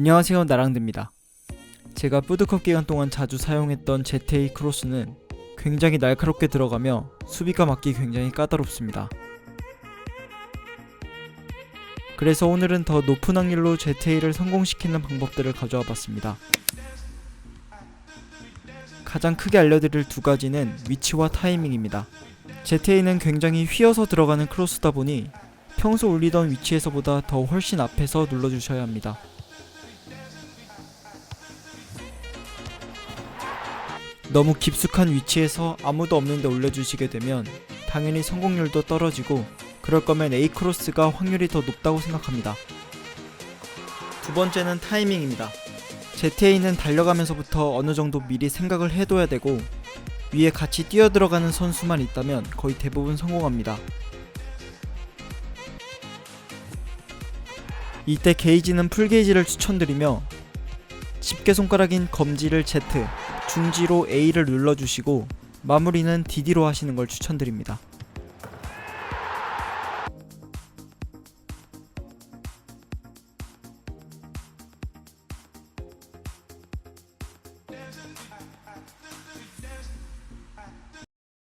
안녕하세요 나랑드입니다. 제가 푸드컵 기간 동안 자주 사용했던 ZA 크로스는 굉장히 날카롭게 들어가며 수비가 맞기 굉장히 까다롭습니다. 그래서 오늘은 더 높은 확률로 ZA를 성공시키는 방법들을 가져와 봤습니다. 가장 크게 알려드릴 두 가지는 위치와 타이밍입니다. ZA는 굉장히 휘어서 들어가는 크로스다 보니 평소 올리던 위치에서보다 더 훨씬 앞에서 눌러주셔야 합니다. 너무 깊숙한 위치에서 아무도 없는데 올려주시게 되면 당연히 성공률도 떨어지고 그럴 거면 A 크로스가 확률이 더 높다고 생각합니다. 두 번째는 타이밍입니다. ZA는 달려가면서부터 어느 정도 미리 생각을 해둬야 되고 위에 같이 뛰어 들어가는 선수만 있다면 거의 대부분 성공합니다. 이때 게이지는 풀 게이지를 추천드리며 집게 손가락인 검지를 Z, 중지로 A를 눌러주시고 마무리는 DD로 하시는 걸 추천드립니다.